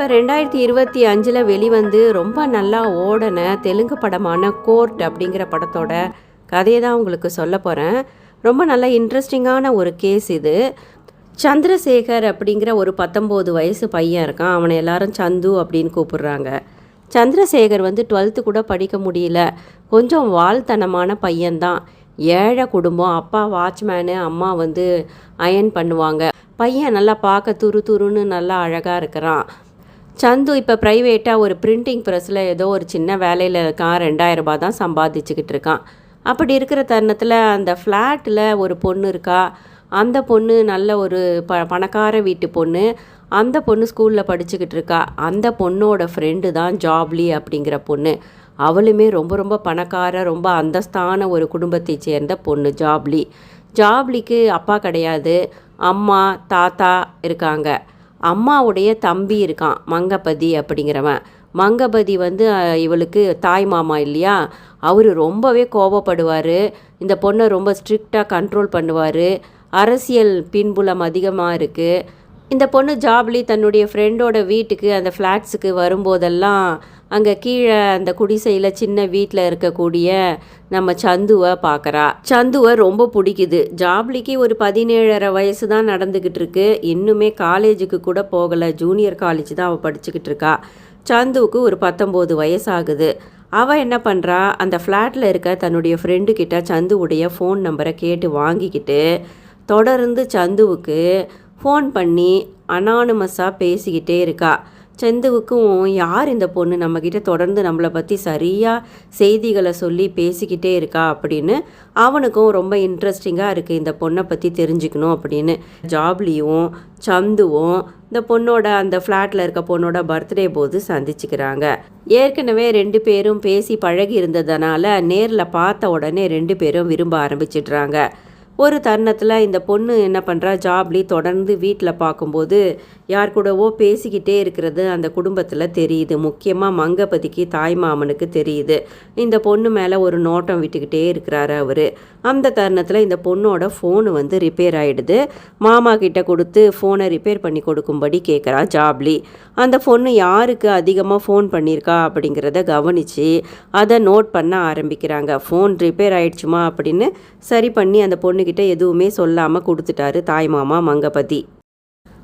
இப்போ ரெண்டாயிரத்தி இருபத்தி அஞ்சில் வெளிவந்து ரொம்ப நல்லா ஓடின தெலுங்கு படமான கோர்ட் அப்படிங்கிற படத்தோட கதையை தான் உங்களுக்கு சொல்ல போகிறேன் ரொம்ப நல்ல இன்ட்ரெஸ்டிங்கான ஒரு கேஸ் இது. சந்திரசேகர் அப்படிங்கிற ஒரு பத்தொம்போது வயசு பையன் இருக்கான். அவனை எல்லாரும் சந்து அப்படின்னு கூப்பிடுறாங்க. சந்திரசேகர் வந்து டுவெல்த்து கூட படிக்க முடியல. கொஞ்சம் வாழ்த்தனமான பையன்தான். ஏழை குடும்பம். அப்பா வாட்ச்மேனு அம்மா வந்து அயன் பண்ணுவாங்க. பையன் நல்லா பார்க்க துரு துருன்னு நல்லா அழகாக இருக்கிறான். சந்து இப்போ ப்ரைவேட்டாக ஒரு பிரிண்டிங் ப்ரெஸ்ஸில் ஏதோ ஒரு சின்ன வேலையில் இருக்கான் ரெண்டாயிரம் ரூபாய் தான் சம்பாதிச்சுக்கிட்டு இருக்கான். அப்படி இருக்கிற தருணத்தில் அந்த ஃப்ளாட்டில் ஒரு பொண்ணு இருக்கா? அந்த பொண்ணு நல்ல ஒரு ப பணக்கார வீட்டு பொண்ணு. அந்த பொண்ணு ஸ்கூலில் படிச்சுக்கிட்டு இருக்கா? அந்த பொண்ணோட ஃப்ரெண்டு தான் ஜாப்லி அப்படிங்கிற பொண்ணு. அவளுமே ரொம்ப ரொம்ப பணக்கார ரொம்ப அந்தஸ்தான ஒரு குடும்பத்தை சேர்ந்த பொண்ணு ஜாப்லி ஜாப்லிக்கு அப்பா கிடையாது. அம்மா தாத்தா இருக்காங்க. அம்மாவுடைய தம்பி இருக்கான் மங்கபதி அப்படிங்கிறவன். மங்கபதி வந்து இவளுக்கு தாய் மாமா இல்லையா? அவர் ரொம்பவே கோபப்படுவார். இந்த பொண்ணை ரொம்ப ஸ்ட்ரிக்டாக கண்ட்ரோல் பண்ணுவார். அரசியல் பின்புலம் அதிகமாக இருக்குது இந்த பொண்ணு ஜாப்லி தன்னுடைய ஃப்ரெண்டோட வீட்டுக்கு அந்த ஃப்ளாட்ஸுக்கு வரும்போதெல்லாம் அங்கே கீழே அந்த குடிசையில் சின்ன வீட்டில் இருக்கக்கூடிய நம்ம சந்துவை பார்க்குறா சந்துவை ரொம்ப பிடிக்குது. ஜாப்லிக்கு ஒரு பதினேழரை வயசு தான் நடந்துக்கிட்டு இருக்கு. இன்னுமே காலேஜுக்கு கூட போகலை. ஜூனியர் காலேஜ் தான் அவள் படிச்சுக்கிட்டு இருக்கா. சந்துவுக்கு ஒரு பத்தொம்போது வயசாகுது. அவள் என்ன பண்ணுறா அந்த ஃப்ளாட்டில் இருக்க தன்னுடைய ஃப்ரெண்டுக்கிட்ட சந்துவுடைய ஃபோன் நம்பரை கேட்டு வாங்கிக்கிட்டு தொடர்ந்து சந்துவுக்கு ஃபோன் பண்ணி அனானுமஸாக பேசிக்கிட்டே இருக்கா. சந்துவுக்கும் யார் இந்த பொண்ணு? நம்மக்கிட்ட தொடர்ந்து நம்மளை பற்றி சரியாக செய்திகளை சொல்லி பேசிக்கிட்டே இருக்கா அப்படின்னு அவனுக்கும் ரொம்ப இன்ட்ரெஸ்டிங்காக இருக்குது இந்த பொண்ணை பற்றி தெரிஞ்சுக்கணும் அப்படின்னு. ஜாப்லியும் சந்துவும் இந்த பொண்ணோட அந்த ஃப்ளாட்டில் இருக்க பொண்ணோட பர்த்டே போது சந்திச்சுக்கிறாங்க. ஏற்கனவே ரெண்டு பேரும் பேசி பழகி இருந்ததுனால நேரில் பார்த்த உடனே ரெண்டு பேரும் விரும்ப ஆரம்பிச்சிடுறாங்க. ஒரு தருணத்தில் இந்த பொண்ணு என்ன பண்ணுறா ஜாப்லி தொடர்ந்து வீட்டில் பார்க்கும்போது யார் கூடவோ பேசிக்கிட்டே இருக்கிறது அந்த குடும்பத்தில் தெரியுது. முக்கியமாக மங்கபதிக்கு தாய் மாமனுக்கு தெரியுது. இந்த பொண்ணு மேலே ஒரு நோட்டம் விட்டுக்கிட்டே இருக்கிறாரு அவர். அந்த தருணத்தில் இந்த பொண்ணோட ஃபோனு வந்து ரிப்பேர் ஆகிடுது மாமா கிட்ட கொடுத்து ஃபோனை ரிப்பேர் பண்ணி கொடுக்கும்படி கேட்குறா ஜாப்லி. அந்த பொண்ணு யாருக்கு அதிகமாக ஃபோன் பண்ணியிருக்கா அப்படிங்கிறத கவனித்து அதை நோட் பண்ண ஆரம்பிக்கிறாங்க. ஃபோன் ரிப்பேர் ஆயிடுச்சுமா அப்படின்னு சரி பண்ணி அந்த கிட்ட எதுவுமே சொல்லாமல் கொடுத்துட்டாரு தாய் மாமா மங்கபதி.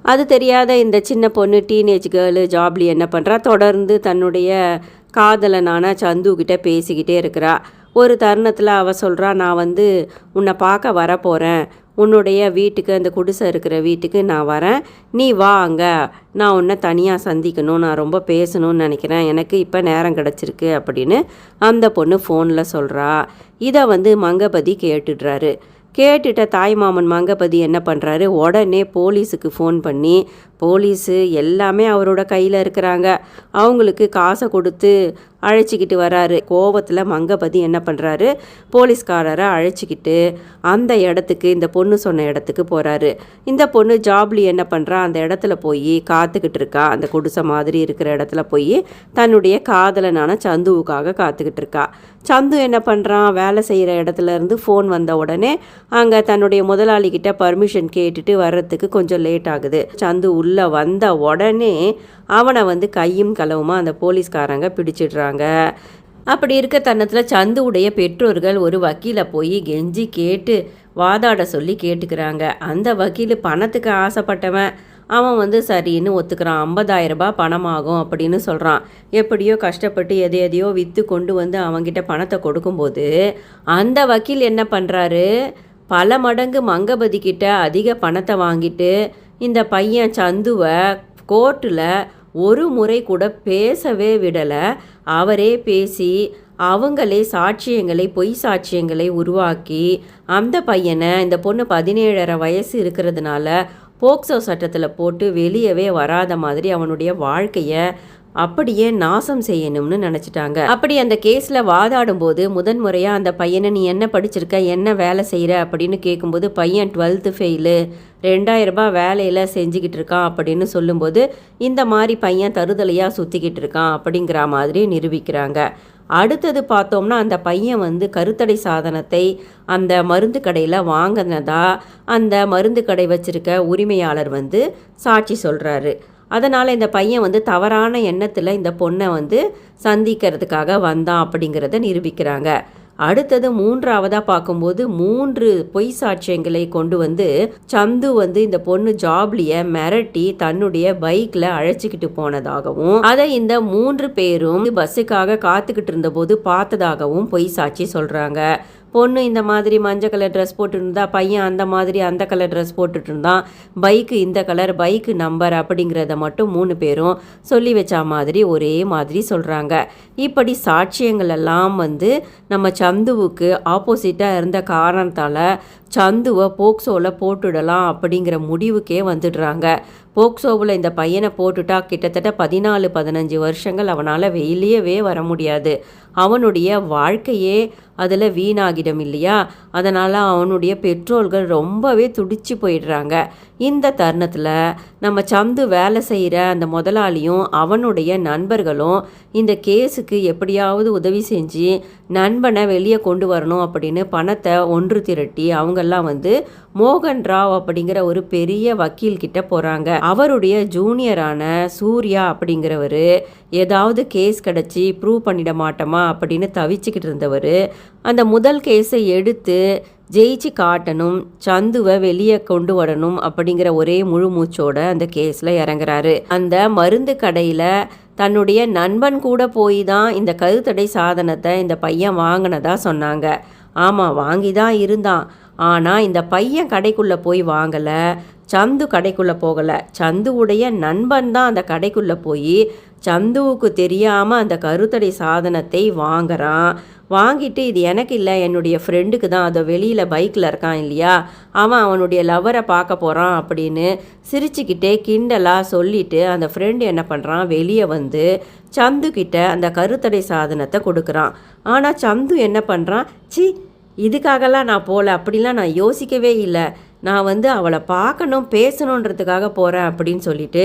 அது தெரியாத இந்த சின்ன பொண்ணு டீனேஜ் கேர்ளு ஜாப்லி என்ன பண்ணுறா தொடர்ந்து தன்னுடைய காதலனான சந்து கிட்ட பேசிக்கிட்டே இருக்கிறா. ஒரு தருணத்தில் அவ சொல்கிறா நான் வந்து உன்னை பார்க்க வரப்போகிறேன் உன்னுடைய வீட்டுக்கு அந்த குடிசை இருக்கிற வீட்டுக்கு நான் வரேன். நீ வா அங்கே. நான் உன்னை தனியாக சந்திக்கணும். நான் ரொம்ப பேசணும்னு நினைக்கிறேன். எனக்கு இப்போ நேரம் கிடச்சிருக்கு அப்படின்னு அந்த பொண்ணு ஃபோனில் சொல்கிறா இதை வந்து மங்கபதி கேட்டுடுறாரு. கேட்டுட்ட தாய்மாமன் மங்கபதி என்ன பண்ணுறாரு உடனே போலீஸுக்கு ஃபோன் பண்ணி போலீஸு எல்லாமே அவரோட கையில் இருக்கிறாங்க. அவங்களுக்கு காசை கொடுத்து அழைச்சிக்கிட்டு வராரு. கோவத்தில் மங்கபதி என்ன பண்ணுறாரு போலீஸ்காரரை அழைச்சிக்கிட்டு அந்த இடத்துக்கு இந்த பொண்ணு சொன்ன இடத்துக்கு போகிறாரு இந்த பொண்ணு ஜாப்லி என்ன பண்ணுறா அந்த இடத்துல போய் காத்துக்கிட்டு இருக்கா. அந்த குடிசை மாதிரி இருக்கிற இடத்துல போய் தன்னுடைய காதலனான சந்துவுக்காக காத்துக்கிட்டு இருக்கா. சந்து என்ன பண்ணுறான் வேலை செய்கிற இடத்துல இருந்து ஃபோன் வந்த உடனே அங்கே தன்னுடைய முதலாளிகிட்ட பர்மிஷன் கேட்டுட்டு வர்றதுக்கு கொஞ்சம் லேட் ஆகுது. சந்து உள்ளே வந்த உடனே அவனை வந்து கையும் களவுமாக அந்த போலீஸ்காரங்க பிடிச்சிடுறாங்க. அப்படி இருக்க சந்து சந்துவுடைய பெற்றோர்கள் ஒரு வக்கீலை போய் கெஞ்சி கேட்டு வாதாட சொல்லி கேட்டுக்கிறாங்க. அந்த வக்கீல் பணத்துக்கு ஆசைப்பட்டவன். அவன் வந்து சரின்னு ஒத்துக்கிறான். 50000 ரூபாய் பணமாகும் அப்படின்னு சொல்கிறான் எப்படியோ கஷ்டப்பட்டு எதை எதையோ விற்று கொண்டு வந்து அவங்கிட்ட பணத்தை கொடுக்கும்போது அந்த வக்கீல் என்ன பண்ணுறாரு பல மடங்கு மங்கபதி கிட்ட அதிக பணத்தை வாங்கிட்டு இந்த பையன் சந்துவை கோர்ட்டில் ஒரு முறை கூட பேசவே விடலை. அவரே பேசி அவங்களே சாட்சியங்களை பொய் சாட்சியங்களை உருவாக்கி அந்த பையனை இந்த பொண்ணு பதினேழரை வயசு இருக்கிறதுனால போக்சோ சட்டத்தில் போட்டு வெளியவே வராத மாதிரி அவனுடைய வாழ்க்கையை அப்படியே நாசம் செய்யணும்னு நினச்சிட்டாங்க. அப்படி அந்த கேஸில் வாதாடும் போது முதன் முறையாக அந்த பையனை நீ என்ன படிச்சிருக்க? என்ன வேலை செய்கிற அப்படின்னு கேட்கும்போது பையன் டுவெல்த்து ஃபெயிலு. ரெண்டாயிரம் ரூபாய் வேலையில் செஞ்சுக்கிட்டு இருக்கான். அப்படின்னு சொல்லும்போது இந்த மாதிரி பையன் தருதலையாக சுற்றிக்கிட்டு இருக்கான்? அப்படிங்கிற மாதிரி நிரூபிக்கிறாங்க. அடுத்தது பார்த்தோம்னா அந்த பையன் வந்து கருத்தடை சாதனத்தை அந்த மருந்து கடையில் வாங்கினதா அந்த மருந்து கடை வச்சிருக்க உரிமையாளர் வந்து சாட்சி சொல்கிறாரு அதனால் இந்த பையன் வந்து தவறான எண்ணத்தில் இந்த பொண்ணை வந்து சந்திக்கிறதுக்காக வந்தான் அப்படிங்கிறத நிரூபிக்கிறாங்க. அடுத்தது மூன்றாவதாக பார்க்கும்போது மூன்று பொய் சாட்சியங்களை கொண்டு வந்து சந்து வந்து இந்த பொண்ணு ஜாப்லிய மிரட்டி தன்னுடைய பைக்கில் அழைச்சிக்கிட்டு போனதாகவும் அதை இந்த மூன்று பேரும் பஸ்ஸுக்காக காத்துக்கிட்டு இருந்தபோது பார்த்ததாகவும் பொய் சாட்சி சொல்கிறாங்க பொண்ணு இந்த மாதிரி மஞ்சள் கலர் ட்ரெஸ் போட்டுருந்தா பையன் அந்த மாதிரி அந்த கலர் ட்ரெஸ் போட்டுட்டு இருந்தான் பைக்கு இந்த கலர் பைக்கு நம்பர் அப்படிங்கிறத மட்டும் மூணு பேரும் சொல்லி வச்சா மாதிரி ஒரே மாதிரி சொல்கிறாங்க இப்படி சாட்சியங்கள் எல்லாம் வந்து நம்ம சந்துவுக்கு ஆப்போசிட்டாக இருந்த காரணத்தால் சந்துவை போக்சோவில் போட்டுடலாம் அப்படிங்கிற முடிவுக்கே வந்துடுறாங்க. போக்சோவில் இந்த பையனை போட்டுட்டா கிட்டத்தட்ட பதினாலு பதினஞ்சு வருஷங்கள் அவனால் வெளியவே வர முடியாது. அவனுடைய வாழ்க்கையே அதில் வீணாகிடும் இல்லையா? அதனால் அவனுடைய பெற்றோர்கள் ரொம்பவே துடிச்சு போயிடுறாங்க. இந்த தருணத்தில் நம்ம சந்து வேலை செய்கிற அந்த முதலாளியும் அவனுடைய நண்பர்களும் இந்த கேஸுக்கு எப்படியாவது உதவி செஞ்சு நண்பனை வெளியே கொண்டு வரணும் அப்படின்னு பணத்தை ஒன்று திரட்டி அவங்கெல்லாம் வந்து மோகன் ராவ் அப்படிங்கிற ஒரு பெரிய வக்கீல்கிட்ட போகிறாங்க அவருடைய ஜூனியரான சூர்யா அப்படிங்கிறவர் ஏதாவது கேஸ் கிடச்சி ப்ரூவ் பண்ணிட மாட்டோமா அப்படின்னு தவிச்சுக்கிட்டு இருந்தவர் அந்த முதல் கேஸை எடுத்து ஜெயிச்சு காட்டணும் சந்துவை வெளியே கொண்டு வரணும் அப்படிங்கிற ஒரே முழு மூச்சோட அந்த கேஸில் இறங்குறாரு. அந்த மருந்து கடையில் தன்னுடைய நண்பன் கூட போய் தான் இந்த கருத்தடை சாதனத்தை இந்த பையன் வாங்கினதா சொன்னாங்க. ஆமாம் வாங்கி தான் இருந்தான். ஆனால் இந்த பையன் கடைக்குள்ளே போய் வாங்கலை. சந்து கடைக்குள்ளே போகலை. சந்துவுடைய நண்பன் தான் அந்த கடைக்குள்ளே போய் சந்துவுக்கு தெரியாமல் அந்த கருத்தடை சாதனத்தை வாங்குறான். வாங்கிட்டு இது எனக்கு இல்லை என்னுடைய ஃப்ரெண்டுக்கு தான். அதை வெளியில் பைக்கில் இருக்கான் இல்லையா? அவன் அவனுடைய லவ்வரை பார்க்க போகிறான் அப்படின்னு சிரிச்சுக்கிட்டே கிண்டலாக சொல்லிட்டு அந்த ஃப்ரெண்டு என்ன பண்ணுறான் வெளியே வந்து சந்துக்கிட்ட அந்த கருத்தடை சாதனத்தை கொடுக்குறான். ஆனால் சந்து என்ன பண்ணுறான் சி இதுக்காகலாம் நான் போகல அப்படிலாம் நான் யோசிக்கவே இல்லை. நான் வந்து அவளை பார்க்கணும் பேசணுன்றதுக்காக போகிறேன் அப்படின்னு சொல்லிட்டு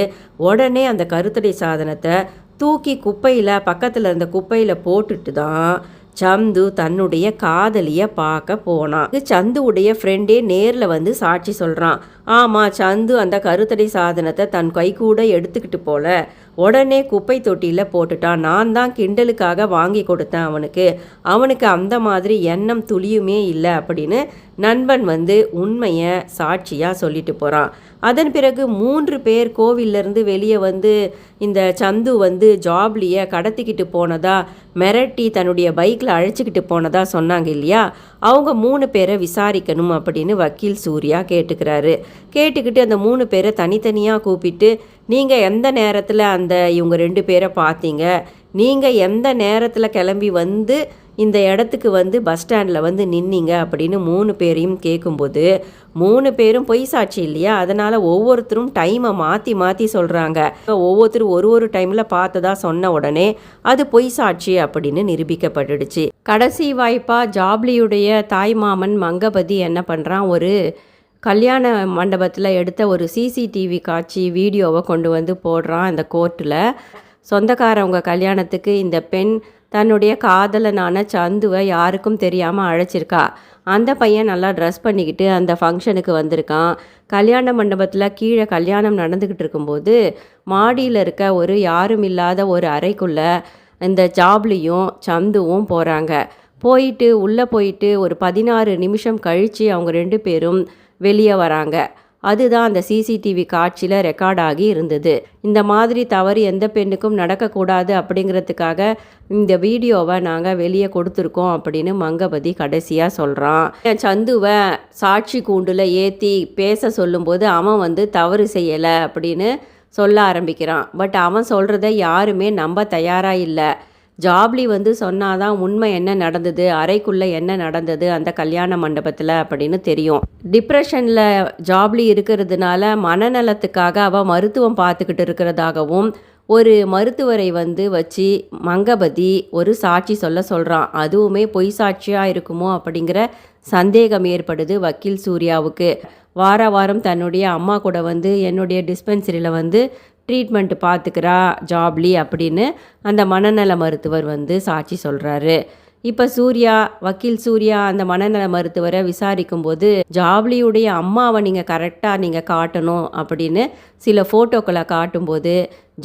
உடனே அந்த கருத்தடை சாதனத்தை தூக்கி குப்பையில் பக்கத்தில் இருந்த குப்பையில் போட்டுட்டு தான் சந்து தன்னுடைய காதலியை பார்க்க போனான். இது சந்துவுடைய ஃப்ரெண்டே நேரில் வந்து சாட்சி சொல்கிறான் ஆமாம் சந்து அந்த கருத்தடை சாதனத்தை தன் கை கூட எடுத்துக்கிட்டு போல. உடனே குப்பை தொட்டியில் போட்டுட்டான். நான் தான் கிண்டலுக்காக வாங்கி கொடுத்தேன் அவனுக்கு. அவனுக்கு அந்த மாதிரி எண்ணம் துளியுமே இல்லை அப்படின்னு நண்பன் வந்து உண்மையை சாட்சியாக சொல்லிட்டு போகிறான் அதன் பிறகு மூன்று பேர் கோவிலிருந்து வெளியே வந்து இந்த சந்து வந்து ஜாப்லியை கடத்திக்கிட்டு போனதா மிரட்டி தன்னுடைய பைக்கில் அழைச்சிக்கிட்டு போனதா சொன்னாங்க இல்லையா? அவங்க மூணு பேரை விசாரிக்கணும் அப்படின்னு வக்கீல் சூர்யா கேட்டுக்கிறாரு. கேட்டுக்கிட்டு அந்த மூணு பேரை தனித்தனியாக கூப்பிட்டு நீங்கள் எந்த நேரத்தில் அந்த இவங்க ரெண்டு பேரை பார்த்தீங்க? நீங்கள் எந்த நேரத்தில் கிளம்பி வந்து இந்த இடத்துக்கு வந்து பஸ் ஸ்டாண்டில் வந்து நின்னீங்க அப்படின்னு மூணு பேரையும் கேட்கும்போது மூணு பேரும் பொய் சாட்சி இல்லையா? அதனால் ஒவ்வொருத்தரும் டைமை மாற்றி மாற்றி சொல்கிறாங்க ஒவ்வொருத்தரும் ஒரு ஒரு டைமில் பார்த்ததா சொன்ன உடனே அது பொய் சாட்சி அப்படின்னு நிரூபிக்கப்பட்டுடுச்சு. கடைசி வாய்ப்பாக ஜாப்லியுடைய தாய்மாமன் மங்கபதி என்ன பண்ணுறான் ஒரு கல்யாண மண்டபத்தில் எடுத்த ஒரு சிசிடிவி காட்சி வீடியோவை கொண்டு வந்து போடுறான் அந்த கோர்ட்டில் சொந்தக்காரவங்க கல்யாணத்துக்கு இந்த பெண் தன்னுடைய காதலனான சந்துவை யாருக்கும் தெரியாமல் அழைச்சிருக்கா. அந்த பையன் நல்லா ட்ரெஸ் பண்ணிக்கிட்டு அந்த ஃபங்க்ஷனுக்கு வந்திருக்கான். கல்யாண மண்டபத்தில் கீழே கல்யாணம் நடந்துக்கிட்டு இருக்கும்போது மாடியில் இருக்க ஒரு யாரும் இல்லாத ஒரு அறைக்குள்ளே இந்த ஜாப்லியும் சந்துவும் போகிறாங்க போயிட்டு உள்ளே போயிட்டு ஒரு பதினாறு நிமிஷம் கழித்து அவங்க ரெண்டு பேரும் வெளியே வராங்க. அதுதான் அந்த சிசிடிவி காட்சியில் ரெக்கார்ட் ஆகி இருந்தது. இந்த மாதிரி தவறு எந்த பெண்ணுக்கும் நடக்கக்கூடாது அப்படிங்கிறதுக்காக இந்த வீடியோவை நாங்கள் வெளியே கொடுத்துருக்கோம் அப்படின்னு மங்கபதி கடைசியாக சொல்கிறான் என் சந்துவை சாட்சி கூண்டில் ஏற்றி பேச சொல்லும்போது அவன் வந்து தவறு செய்யலை அப்படின்னு சொல்ல ஆரம்பிக்கிறான். பட் அவன் சொல்கிறத யாருமே நம்ப தயாராக இல்லை. ஜாப்லி வந்து சொன்னாதான் உண்மை என்ன நடந்தது அறைக்குள்ளே என்ன நடந்தது அந்த கல்யாண மண்டபத்தில் அப்படின்னு தெரியும். டிப்ரெஷனில் ஜாப்லி இருக்கிறதுனால மனநலத்துக்காக அவள் மருத்துவம் பார்த்துக்கிட்டு இருக்கிறதாகவும் ஒரு மருத்துவரை வந்து வச்சு மங்கபதி ஒரு சாட்சி சொல்ல சொல்கிறான் அதுவுமே பொய் சாட்சியாக இருக்குமோ அப்படிங்கிற சந்தேகம் ஏற்படுது வக்கீல் சூர்யாவுக்கு. வார வாரம் தன்னுடைய அம்மா கூட வந்து என்னுடைய டிஸ்பென்சரியில் வந்து ட்ரீட்மெண்ட் பார்த்துக்கிறா ஜாப்லி அப்படின்னு அந்த மனநல மருத்துவர் வந்து சாட்சி சொல்கிறாரு இப்போ சூர்யா வக்கீல் சூர்யா அந்த மனநல மருத்துவரை விசாரிக்கும் போது ஜாப்லியுடைய அம்மாவை நீங்கள் கரெக்டாக நீங்கள் காட்டணும் அப்படின்னு சில ஃபோட்டோக்களை காட்டும்போது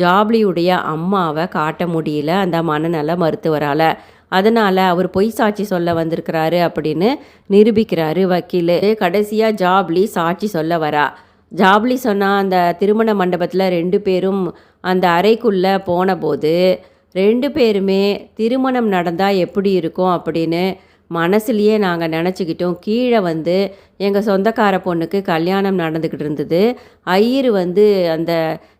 ஜாப்லியுடைய அம்மாவை காட்ட முடியல அந்த மனநல மருத்துவரால். அதனால் அவர் பொய் சாட்சி சொல்ல வந்திருக்கிறாரு அப்படின்னு நிரூபிக்கிறாரு வக்கீல். கடைசியாக ஜாப்லி சாட்சி சொல்ல வரா. ஜாப்லி சொன்னால் அந்த திருமண மண்டபத்தில் ரெண்டு பேரும் அந்த அறைக்குள்ளே போனபோது ரெண்டு பேருமே திருமணம் நடந்தால் எப்படி இருக்கும் அப்படின்னு மனசுலையே நாங்கள் நினச்சிக்கிட்டோம். கீழே வந்து எங்கள் சொந்தக்கார பொண்ணுக்கு கல்யாணம் நடந்துக்கிட்டு இருந்தது. ஐயர் வந்து அந்த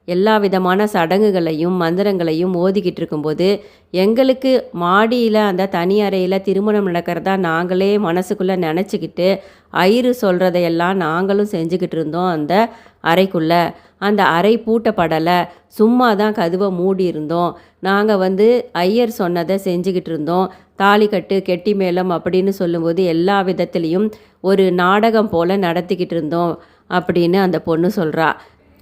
எல்லா விதமான சடங்குகளையும் மந்திரங்களையும் ஓதிக்கிட்டு இருக்கும்போது எங்களுக்கு மாடியில் அந்த தனி அறையில் திருமணம் நடக்கிறதா நாங்களே மனசுக்குள்ளே நினச்சிக்கிட்டு ஐயரு சொல்கிறதையெல்லாம் நாங்களும் செஞ்சுக்கிட்டு இருந்தோம் அந்த அறைக்குள்ளே. அந்த அறை பூட்டப்படலை. சும்மா தான் கதுவை மூடி இருந்தோம். நாங்கள் வந்து ஐயர் சொன்னதை செஞ்சுக்கிட்டு இருந்தோம். தாலி கட்டு கெட்டி மேளம் அப்படின்னு சொல்லும்போது எல்லா விதத்துலேயும் ஒரு நாடகம் போல் நடத்திக்கிட்டு இருந்தோம் அப்படின்னு அந்த பொண்ணு சொல்கிறா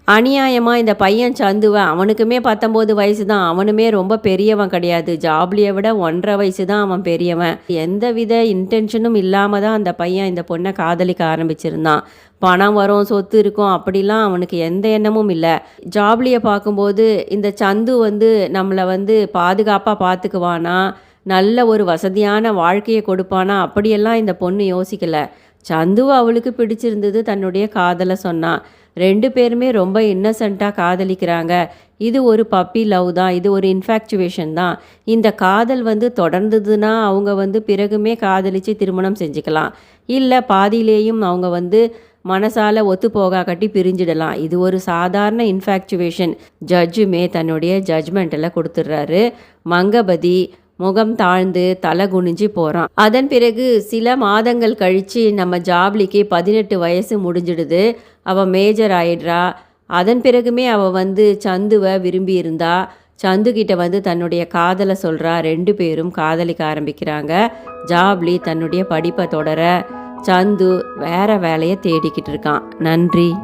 அநியாயமாக இந்த பையன் சந்துவன். அவனுக்குமே பத்தொம்போது வயசு தான் அவனுமே ரொம்ப பெரியவன் கிடையாது. ஜாப்லியை விட ஒன்றரை வயசு தான் அவன் பெரியவன். எந்த வித இன்டென்ஷனும் இல்லாமல் தான் அந்த பையன் இந்த பொண்ணை காதலிக்க ஆரம்பிச்சிருந்தான். பணம் வரும் சொத்து இருக்கும் அப்படிலாம் அவனுக்கு எந்த எண்ணமும் இல்லை. ஜாப்லியை பார்க்கும்போது இந்த சந்து வந்து நம்மளை வந்து பாதுகாப்பாக பார்த்துக்குவானா? நல்ல ஒரு வசதியான வாழ்க்கையை கொடுப்பானா? அப்படியெல்லாம் இந்த பொண்ணு யோசிக்கல. சந்துவை அவளுக்கு பிடிச்சிருந்தது தன்னுடைய காதலை சொன்னான். ரெண்டு பேருமே ரொம்ப இன்னசென்ட்டாக காதலிக்கிறாங்க. இது ஒரு பப்பி லவ் தான். இது ஒரு இன்ஃபேக்சுவேஷன் தான். இந்த காதல் வந்து தொடர்ந்ததுன்னா அவங்க வந்து பிறகுமே காதலித்து திருமணம் செஞ்சுக்கலாம். இல்லை பாதியிலேயும் அவங்க வந்து மனசால ஒத்து போகாக்கட்டி கட்டி பிரிஞ்சிடலாம். இது ஒரு சாதாரண இன்ஃபேக்சுவேஷன் ஜட்ஜுமே தன்னுடைய ஜட்ஜ்மெண்ட்டில் கொடுத்துட்றாரு. மங்கபதி முகம் தாழ்ந்து தலை குனிஞ்சு போகிறான் அதன் பிறகு சில மாதங்கள் கழித்து நம்ம ஜாப்லிக்கு பதினெட்டு வயசு முடிஞ்சிடுது. அவள் மேஜர் ஆயிடுறா. அதன் பிறகுமே அவள் வந்து சந்துவை விரும்பி இருந்தா சந்து கிட்ட வந்து தன்னுடைய காதலை சொல்கிறா ரெண்டு பேரும் காதலிக்க ஆரம்பிக்கிறாங்க. ஜாப்லி தன்னுடைய படிப்பை தொடர சந்து வேற வேலையை தேடிக்கிட்டு இருக்கான். நன்றி.